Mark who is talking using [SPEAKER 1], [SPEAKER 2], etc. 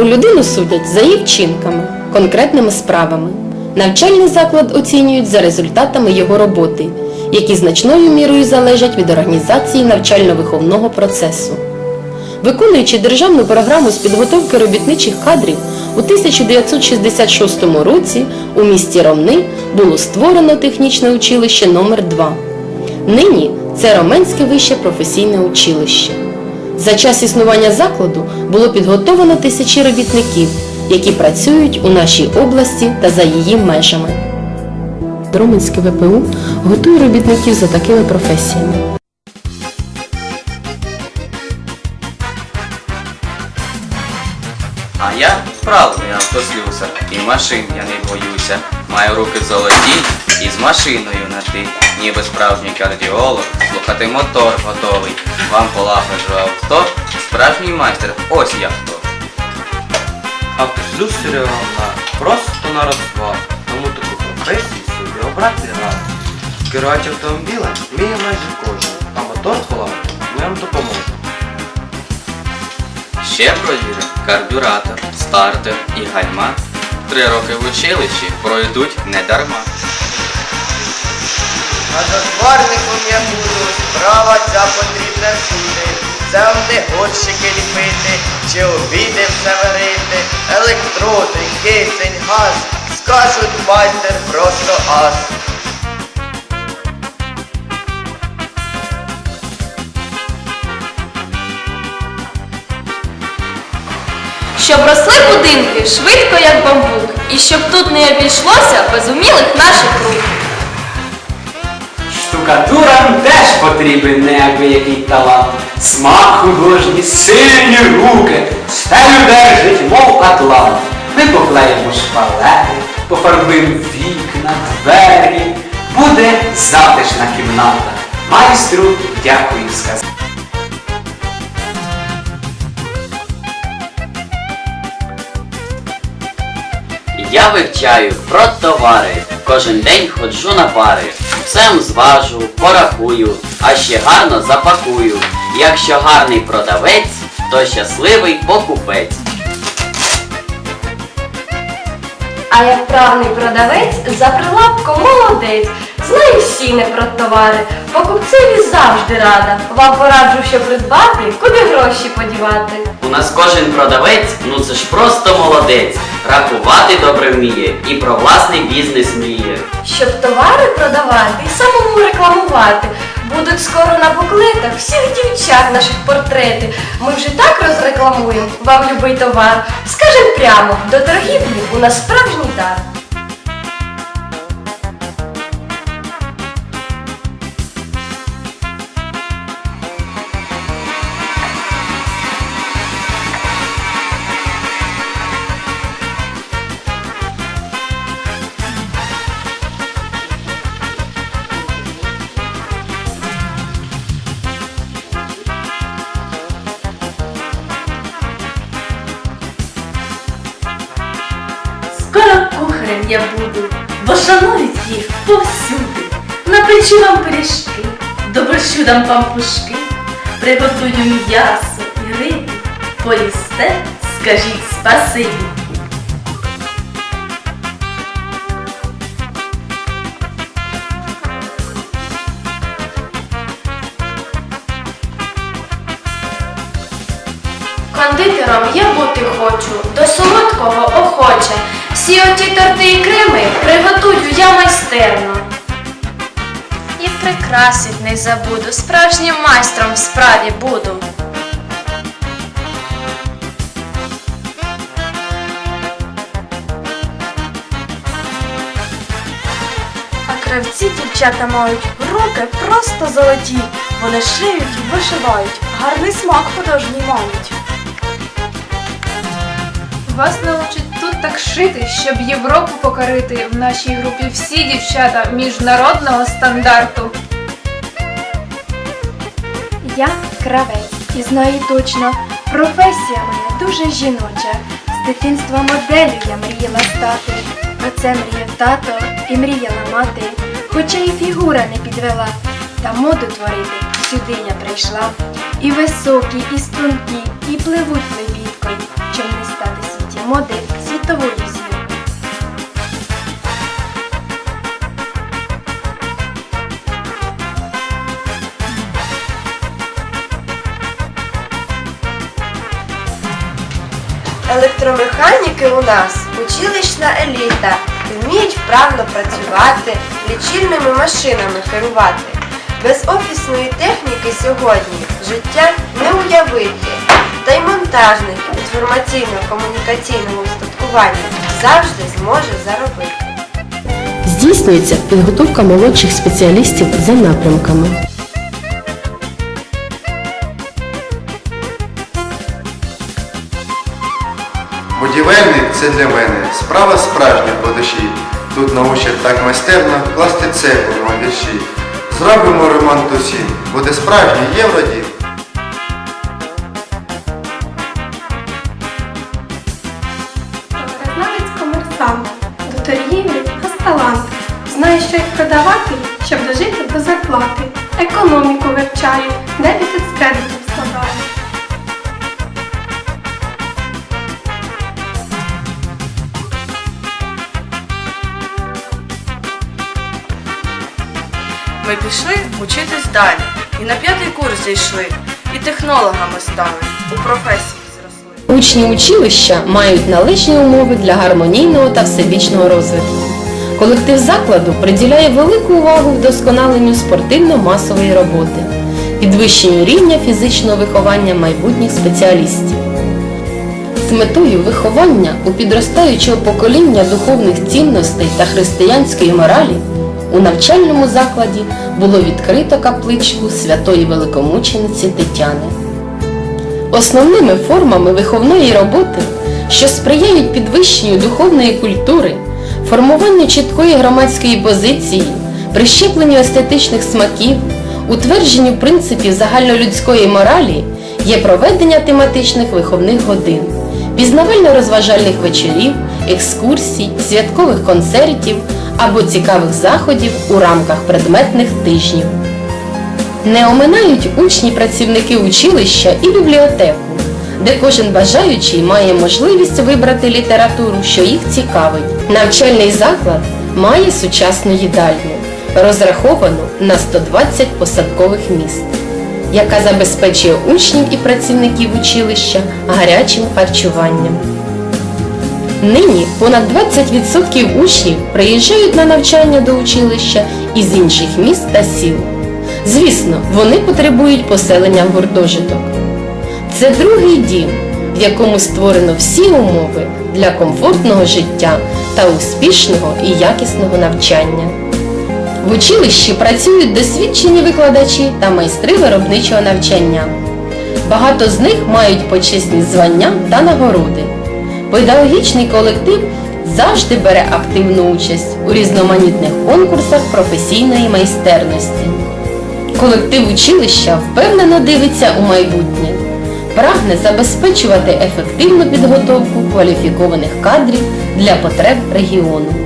[SPEAKER 1] Добру людину судять за її вчинками, конкретними справами. Навчальний заклад оцінюють за результатами його роботи, які значною мірою залежать від організації навчально-виховного процесу. Виконуючи державну програму з підготовки робітничих кадрів, у 1966 році у місті Ромни було створено технічне училище номер 2 Нині це Роменське вище професійне училище. За час існування закладу було підготовлено тисячі робітників, які працюють у нашій області та за її межами. Дроменське ВПУ готує робітників за такими професіями.
[SPEAKER 2] А я справжній автослюсар, і машин я не боюся. Маю руки золоті і з машиною на ти. Ніби справжній кардіолог, слухати мотор готовий. Вам полагоджу авто, справжній майстер, ось я хто.
[SPEAKER 3] Автослюсаря вона просто на розвал. Тому таку професію собі обрати рад. Керувати автомобілем вміє майже кожен, а мотор полагати ми вам допоможемо.
[SPEAKER 2] Ще провірю карбюратор, стартер і гальма. Три роки в училищі пройдуть не дарма.
[SPEAKER 4] А за зварником я буду, справа ця потрібна всюди. Це не горщики ліпити, чи обіди все варити, електроди, кисень, газ, скажуть майстер просто ас.
[SPEAKER 5] Щоб росли будинки швидко, як бамбук, і щоб тут не обійшлося без умілих наших рук.
[SPEAKER 6] Потрібен неабиякий талант. Смак художній, сильні руки, стелю держить, мов атлант. Ми поклеїмо шпалери, пофарбуємо вікна, двері. Буде затишна кімната. Майстру дякую сказати.
[SPEAKER 7] Я вивчаю про товари, кожен день ходжу на пари, всем зважу, порахую, а ще гарно запакую. Якщо гарний продавець, то щасливий покупець.
[SPEAKER 5] А як правний продавець за прилавком молодець. Знаю всі не про товари, покупцеві завжди рада. Вам пораджу, що придбати, куди гроші подівати.
[SPEAKER 7] У нас кожен продавець, ну це ж просто молодець. Рахувати добре вміє і про власний бізнес мріє.
[SPEAKER 5] Щоб товари продавати і самому рекламувати. Будуть скоро на буклетах всіх дівчат наших портрети. Ми вже так розрекламуємо вам любий товар. Скажем прямо, до торгівлі у нас справжній дар.
[SPEAKER 8] Скоро кухарем я буду, бо шанують їх повсюди. Напечу вам пиріжки, доброщу дам пампушки, приготую м'ясо і рибу, поїсте, скажіть спасибі.
[SPEAKER 5] Кондитером я бути хочу, до солодкого охоче. Всі оті торти і креми приготую я майстерно. І прикрасить не забуду, справжнім майстром в справі буду.
[SPEAKER 8] А кравці дівчата мають руки просто золоті. Вони шиють і вишивають, гарний смак художній мають.
[SPEAKER 9] Вас научать тут так шити, щоб Європу покорити. В нашій групі всі дівчата міжнародного стандарту.
[SPEAKER 10] Я кравець і знаю точно, професія моя дуже жіноча. З дитинства моделлю я мріяла стати. Про це мріяв тато і мріяла мати. Хоча і фігура не підвела, та моду творити сюди я прийшла. І високі, і стрункі, і пливуть лебідкою, чом не стати світі моди зіркою.
[SPEAKER 11] Електромеханіки у нас училищна еліта, вміють вправно працювати, лічильними машинами керувати. Без офісної техніки сьогодні життя не уявити. Та й монтажник інформаційно-комунікаційного устаткування завжди зможе заробити.
[SPEAKER 1] Здійснюється підготовка молодших спеціалістів за напрямками.
[SPEAKER 12] Будівельник це для мене справа справжня по душі. Тут научать так майстерно класти цеглу на вірші. Зробимо ремонт усім, буде справжній євродім.
[SPEAKER 10] Знавець комерсант, до торгівлі гасталант. Знає, що їх продавати, щоб дожити до зарплати. Економіку вивчає, дебіт з
[SPEAKER 11] Ми пішли учитись далі. І на п'ятий курс зійшли, і технологами стали, у професії зросли.
[SPEAKER 1] Учні училища мають належні умови для гармонійного та всебічного розвитку. Колектив закладу приділяє велику увагу вдосконаленню спортивно-масової роботи, підвищенню рівня фізичного виховання майбутніх спеціалістів. З метою виховання у підростаючого покоління духовних цінностей та християнської моралі у навчальному закладі було відкрито капличку святої великомучениці Тетяни. Основними формами виховної роботи, що сприяють підвищенню духовної культури, формуванню чіткої громадської позиції, прищепленню естетичних смаків, утвердженню принципів загальнолюдської моралі є проведення тематичних виховних годин, пізнавально-розважальних вечорів, екскурсій, святкових концертів або цікавих заходів у рамках предметних тижнів. Не оминають учні працівники училища і бібліотеку, де кожен бажаючий має можливість вибрати літературу, що їх цікавить. Навчальний заклад має сучасну їдальню, розраховану на 120 посадкових місць, яка забезпечує учнів і працівників училища гарячим харчуванням. Нині понад 20% учнів приїжджають на навчання до училища із інших міст та сіл. Звісно, вони потребують поселення в гуртожиток. Це другий дім, в якому створено всі умови для комфортного життя та успішного і якісного навчання. В училищі працюють досвідчені викладачі та майстри виробничого навчання. Багато з них мають почесні звання та нагороди. Педагогічний колектив завжди бере активну участь у різноманітних конкурсах професійної майстерності. Колектив училища впевнено дивиться у майбутнє, прагне забезпечувати ефективну підготовку кваліфікованих кадрів для потреб регіону.